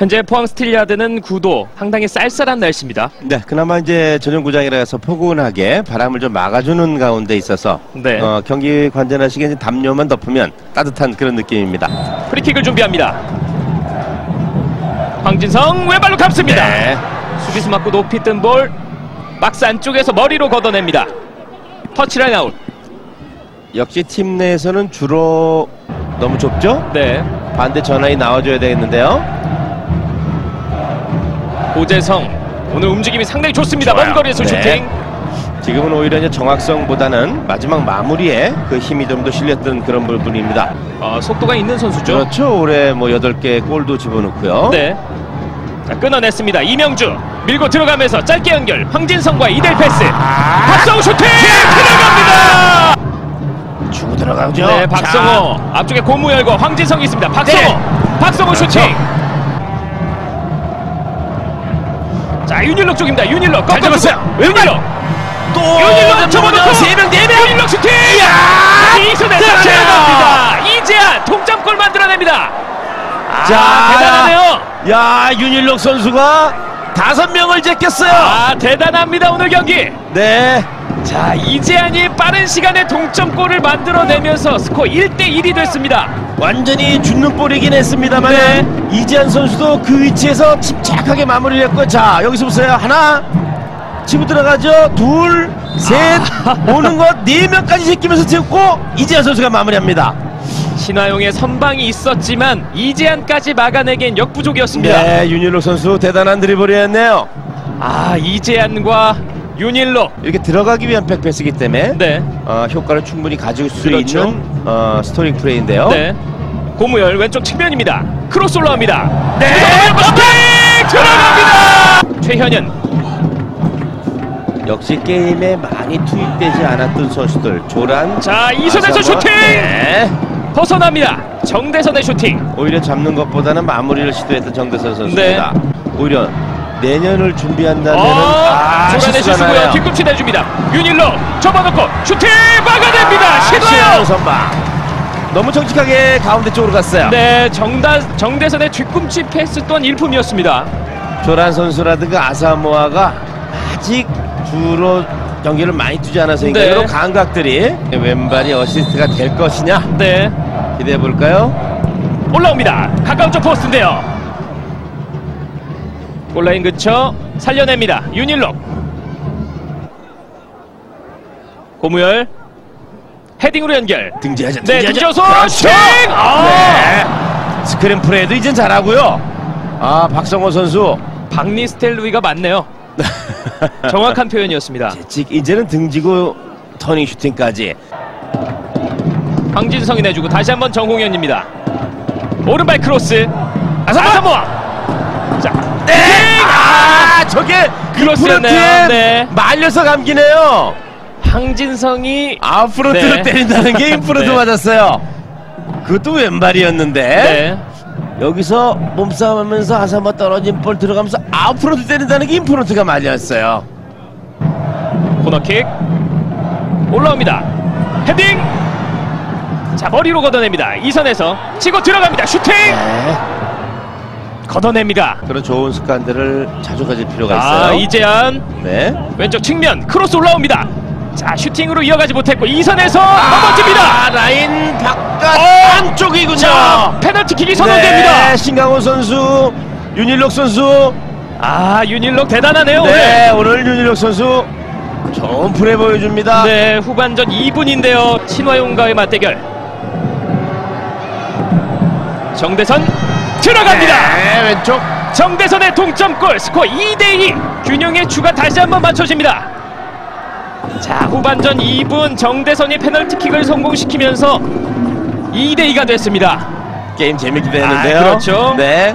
현재 포항 스틸리아드는 9도 상당히 쌀쌀한 날씨입니다. 네, 그나마 이제 전용구장이라 해서 포근하게 바람을 좀 막아주는 가운데 있어서 네. 어, 경기 관전하시기에 담요만 덮으면 따뜻한 그런 느낌입니다. 프리킥을 준비합니다. 황진성 왼발로 감습니다. 네. 수비수 맞고 높이 뜬 볼 박스 안쪽에서 머리로 걷어냅니다. 터치라인 아웃. 역시 팀 내에서는 주로 너무 좁죠? 네. 반대 전환이 나와줘야 되겠는데요. 고재성 오늘 움직임이 상당히 좋습니다. 좋아요. 먼 거리에서 네. 슈팅. 지금은 오히려 이제 정확성보다는 마지막 마무리에 그 힘이 좀 더 실렸던 그런 부분입니다. 어, 속도가 있는 선수죠. 그렇죠. 올해 뭐 8개 골도 집어넣고요. 네. 자, 끊어냈습니다. 이명주 밀고 들어가면서 짧게 연결. 황진성과 이델 패스. 아. 박성우 슈팅 들어갑니다. 주고 들어가죠. 네, 박성호 앞쪽에 고무열과 황진성이 있습니다. 박성호, 네. 박성호 그렇죠. 슈팅. 자, 윤일록 쪽입니다. 윤일록 잡았어요. 윤일록, 또 윤일록 접어놓고 세명 네명 윤일록 슈팅. 이선에서. 들어갑니다. 이재한 동점골 만들어냅니다. 자, 아, 대단하네요. 야, 윤일록 선수가 다섯 명을 제꼈어요. 아, 대단합니다 오늘 경기. 네. 자, 이재한이 빠른 시간에 동점골을 만들어내면서 스코어 1대 1이 됐습니다. 완전히 죽는 볼이긴 했습니다만 네. 이지한 선수도 그 위치에서 침착하게 마무리를 했고 자 여기서 보세요 하나 치고 들어가죠 둘셋 아. 오는 것 네 명까지 제끼면서 채웠고 이지한 선수가 마무리합니다 신화용의 선방이 있었지만 이재한까지 막아내기엔 역부족이었습니다. 네 윤일록 선수 대단한 드리블이었네요 아 이재한과 윤일로 이렇게 들어가기 위한 백패스이기 때문에 네, 어, 효과를 충분히 가질 수 그렇죠. 있는 어, 스토링 플레이인데요 네 고무열 왼쪽 측면입니다. 크로스 올라옵니다. 네. 슈팅 들어갑니다. 최현현 역시 게임에 많이 투입되지 않았던 선수들 조란 자 이선에서. 슈팅 네. 벗어납니다. 정대선의 슈팅 오히려 잡는 것보다는 마무리를 시도했던 정대선 선수입니다. 네. 오히려 내년을 준비한다면 어, 아, 조란의 나요. 뒤꿈치 내줍니다. 윤일로 접어놓고 슈팅 막아냅니다. 아, 시도요. 시도요 선방. 너무 정직하게 가운데 쪽으로 갔어요. 네 정다 정대선의 뒤꿈치 패스 또한 일품이었습니다. 조란 선수라든가 아사모아가 아직 주로 경기를 많이 두지 않아서인가 네. 이런 감각들이 왼발이 어시스트가 될 것이냐 네 기대해 볼까요? 올라옵니다. 가까운 쪽 포스트인데요. 골라인 근처 살려냅니다. 윤일록. 고무열. 헤딩으로 연결. 등지하자. 네, 등지하자. 등져서 그렇죠. 아! 네. 스크린 플레이도 이젠 잘하고요. 아 박성호 선수 박리스텔 루이가 맞네요. 정확한 표현이었습니다. 직 이제는 등지고 터닝 슈팅까지 황진성이 내주고 다시 한번 정홍현입니다. 오른발 크로스. 아사모아. 자, 네! 아, 저게 크로스였네요. 네. 말려서 감기네요. 황진성이 아웃프로트로 네. 때린다는 게 인프로트 네. 맞았어요. 그것도 왼발이었는데 네. 여기서 몸싸움하면서 아사마 떨어진 볼 들어가면서 아웃프로트 때린다는 게 인프로트가 말렸어요. 코너킥 올라옵니다. 헤딩. 자 머리로 걷어냅니다. 이선에서 치고 들어갑니다. 슈팅 네. 걷어냅니다. 그런 좋은 습관들을 자주 가질 필요가 아 있어요. 이재한 네. 왼쪽 측면 크로스 올라옵니다. 자 슈팅으로 이어가지 못했고 이선에서 아, 넘어집니다. 라인 바깥 어! 안쪽이군요. 자 페널티킥이 선언됩니다. 네, 신강호 선수, 윤일록 선수. 아 윤일록 대단하네요 네, 오늘 윤일록 선수 좋은 플레이 보여줍니다. 오늘. 네 후반전 2분인데요. 신화용과의 맞대결. 정대선 들어갑니다. 네, 왼쪽. 정대선의 동점골 스코어 2대2 균형의 추가 다시 한번 맞춰집니다 자 후반전 2분 정대선이 페널티킥을 성공시키면서 2대2가 됐습니다 게임 재밌게 되는데요. 아, 그렇죠. 네.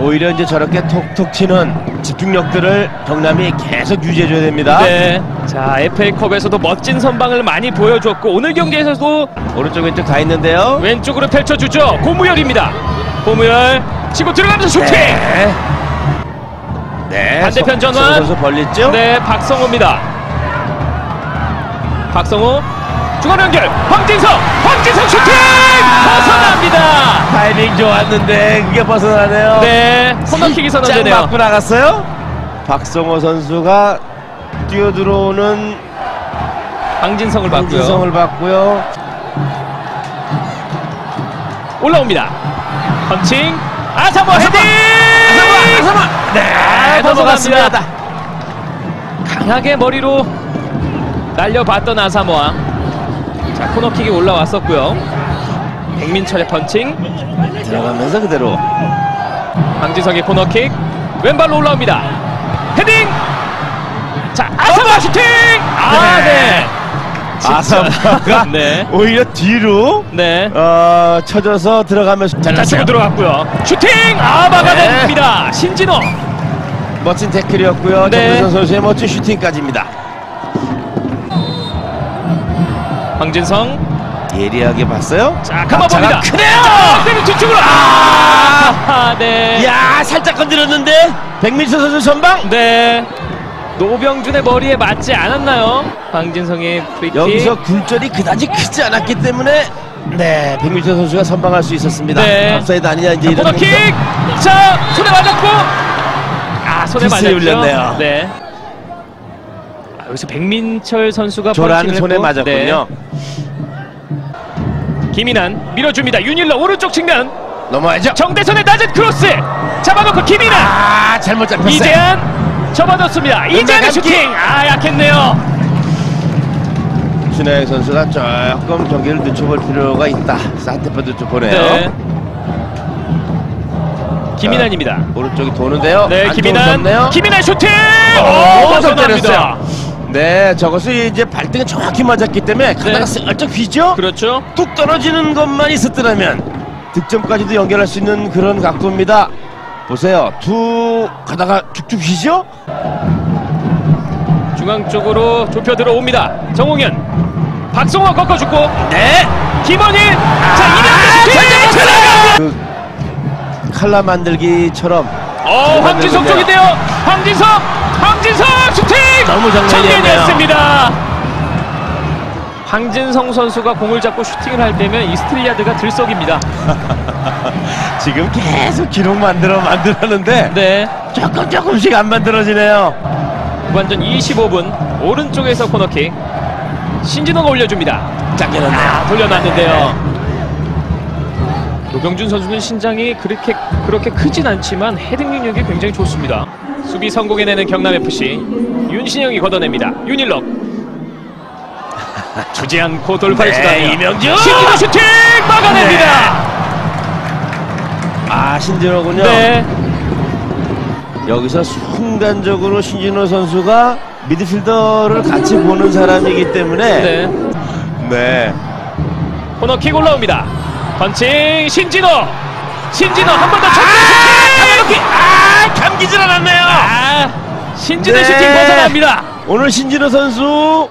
오히려 이제 저렇게 톡톡 치는 집중력들을 경남이 계속 유지해줘야 됩니다. 네. 자 FA컵에서도 멋진 선방을 많이 보여줬고 오늘 경기에서도 오른쪽 왼쪽 다 있는데요. 왼쪽으로 펼쳐주죠 고무열입니다 고무열 치고 들어가면서 슈팅 네. 네. 반대편 서- 전환. 서 선수 벌렸죠? 네 박성호입니다 박성호 중앙 연결 황진성 황진성 슈팅 벗어납니다 타이밍 좋았는데 그게 벗어나네요. 네 코너킥이 짝 선언되네요 맞고 나갔어요. 박성호 선수가 뛰어들어오는 황진성을 봤고요 황진성을 봤고요. 올라옵니다 펀칭 아사모 헤딩 네, 아, 넘어갔습니다. 강하게 머리로 날려봤던 아사모아. 자 코너킥이 올라왔었고요. 백민철의 펀칭. 들어가면서 그대로. 황지성의 코너킥. 왼발로 올라옵니다. 헤딩! 자 아사모아 슈팅! 아 네 아사마가 네. 오히려 뒤로 네. 어, 쳐져서 들어가면서 자, 잘랐어요. 치고 들어갔고요. 슈팅! 아, 막아냅니다. 신진호. 멋진 태클이었고요. 네. 정근선 선수의 멋진 슈팅까지입니다. 황진성. 예리하게 봤어요. 자, 각차가 감아봅니다. 크네요. 자, 때리 뒤쪽으로. 아! 네. 야 살짝 건드렸는데 백민철 선수 선방. 네. 노병준의 머리에 맞지 않았나요? 황진성의 프리킥. 여기서 굴절이 그다지 크지 않았기 때문에 네 백민철 선수가 선방할 수 있었습니다. 네. 업사이드 아니냐 이제 이런 코너킥. 자, 손에 맞았고. 아, 손에 맞았죠. 울렸네요. 네. 아, 여기서 백민철 선수가 조란 손에 했고, 맞았군요. 네. 김인환 밀어줍니다. 윤일러 오른쪽 측면. 넘어야죠. 정대선의 낮은 크로스 잡아놓고 김이나 아 잘못 잡혔어요. 이재한 접어뒀습니다 이재한의 감기. 슈팅 아 약했네요 신하영 선수가 조금 경기를 늦춰볼 필요가 있다. 산테포드 쪽 보내요. 네. 김인환입니다 오른쪽이 도는데요. 네 김인환. 김인환 슈팅 오, 오 벗어납니다 때렸어요. 네, 저것이 이제 발등에 정확히 맞았기 때문에 가다가 네. 살짝 휘죠. 그렇죠 뚝 떨어지는 것만 있었더라면 득점까지도 연결할 수 있는 그런 각도입니다. 보세요, 툭 가다가 쭉쭉 휘죠. 중앙 쪽으로 좁혀 들어옵니다. 정홍현. 박성호 꺾어주고. 네. 김원일 자 이명대 슈팅 들어갑니다. 그 칼라 만들기처럼. 어 만들군요. 쪽인데요. 황진성 황진성 슈팅! 너무. 정면이었습니다 황진성 선수가 공을 잡고 슈팅을 할 때면 이스트리아드가 들썩입니다. 지금 계속 기록 만들어 만들었는데 네. 조금 조금씩 안 만들어지네요. 후반전 25분 오른쪽에서 코너킥. 신진호가 올려줍니다. 짱겨놨네요. 아 돌려놨는데요. 노병준 선수는 신장이 그렇게 그렇게 크진 않지만 헤딩 능력이 굉장히 좋습니다. 수비 성공해내는 경남FC 윤신영이 걷어냅니다. 윤일럭 주지 않고 돌파를 네, 시도하며 이명준! 신진호 슈팅 막아냅니다 아 신진호군요. 네. 여기서 순간적으로 신진호 선수가 미드필더를 같이 보는 사람이기 때문에 네. 네. 코너킥 올라옵니다 펀칭 신진호 신진호 한 번더 아, 슈팅 아 감기질 않았네요. 아 신진의 네. 슈팅 벗어납니다 오늘 신진호 선수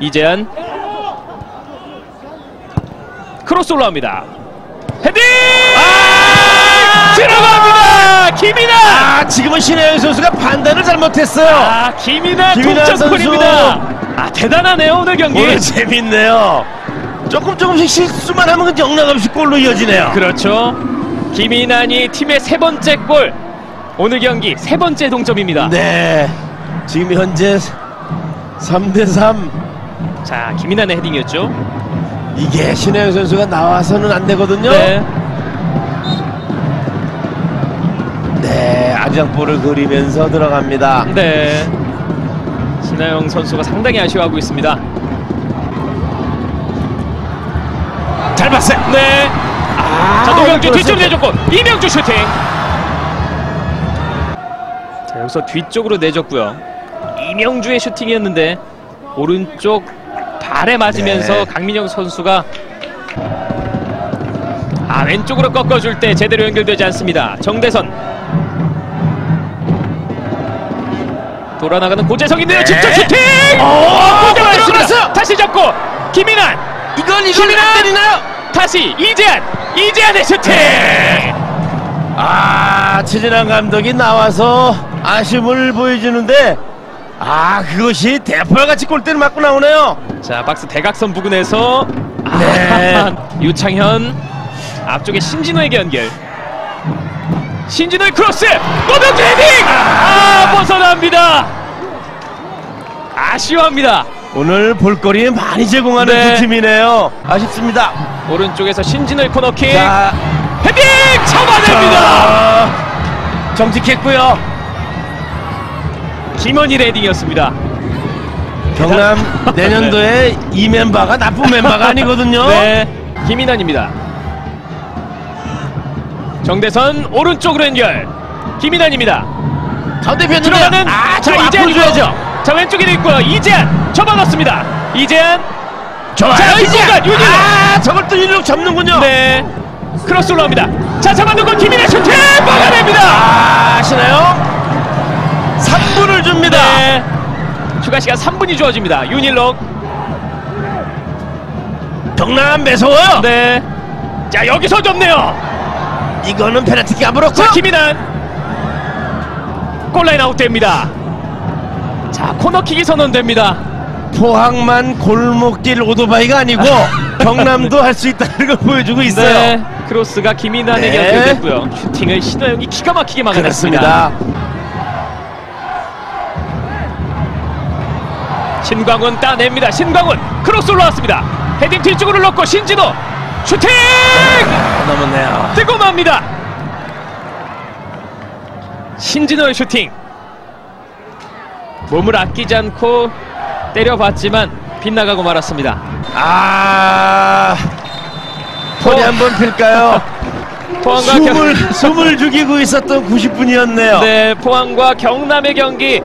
이재현 크로스 올라옵니다 헤딩 아! 들어갑니다 김이나 아 지금은 신혜영 선수가 판단을 잘못했어요. 아 김이나 동점골입니다 아 대단하네요 오늘 경기 오늘 재밌네요. 조금 조금씩 실수만 하면 영락없이 골로 이어지네요. 그렇죠 김이난이 팀의 세 번째 골 오늘 경기 세 번째 동점입니다 네. 지금 현재 3대 3. 자 김이난의 헤딩이었죠 이게 신혜영 선수가 나와서는 안 되거든요. 네 네, 아장볼을 그리면서 들어갑니다. 네. 신하영 선수가 상당히 아쉬워하고 있습니다. 잘 봤어요. 네. 아, 자, 뒤쪽으로 그렇습니다. 내줬고 이명주 슈팅. 자, 여기서 뒤쪽으로 내줬고요. 이명주의 슈팅이었는데 오른쪽 발에 맞으면서 네. 강민영 선수가 아 왼쪽으로 꺾어줄 때 제대로 연결되지 않습니다. 정대선 돌아나가는 고재성인데요. 네. 직접 슈팅! 오, 골 들어갔어요. 들어갔어요. 다시 잡고 김인환 이건! 안 때리나요? 다시 이재한 이재한의 슈팅. 아, 최진환 감독이 나와서 아쉬움을 보여주는데 아 그것이 대포같이 골대를 맞고 나오네요. 자 박스 대각선 부근에서 네. 아, 유창현. 앞쪽에 신진호에게 연결. 신진호의 크로스! 노병주 헤딩! 아 벗어납니다. 아쉬워합니다. 오늘 볼거리 많이 제공하는 네. 두 팀이네요. 아쉽습니다. 오른쪽에서 신진호의 코너킥. 자, 헤딩! 잡아냅니다. 자, 정직했고요. 김원희 헤딩이었습니다 경남 내년도에 이 멤버가 나쁜 멤버가 아니거든요. 네 김인환입니다 정대선 오른쪽으로 연결 김인환입니다 가운데 편인데 들어가는 아, 자저 이재한 줘야죠. 자 왼쪽에도 있고요 이재한 접어넣습니다 이재한 좋아요. 자. 뒷공간, 윤희로. 아, 저걸 또 윤희로 접는군요. 네 크로스 올라옵니다 자 잡아놓고 김인의 슈팅 막아냅니다 아, 아시나요? 3분을 줍니다. 네 추가 시간 3분이 주어집니다 윤일록 경남 매서워요. 네 자 여기서 접네요 이거는 페널티킥 안 불었고. 자 김인환 골라인 아웃됩니다 자 코너킥이 선언됩니다 포항만 골목길 오토바이가 아니고 경남도 할 수 있다는 걸 보여주고 있어요. 네 크로스가 김인환에게 네. 연결됐고요 슈팅을 신호영이 기가 막히게 막아냈습니다 그렇습니다. 신광훈 따냅니다. 신광훈 크로스 올라왔습니다. 헤딩 뒤쪽으로 넣고 신진호 슈팅 넘었네요. 뜨거합니다. 신진호의 슈팅 몸을 아끼지 않고 때려봤지만 빗나가고 말았습니다. 아, 소리 어. 한번 필까요? 포항과 숨을 경... 숨을 죽이고 있었던 90분이었네요. 네, 포항과 경남의 경기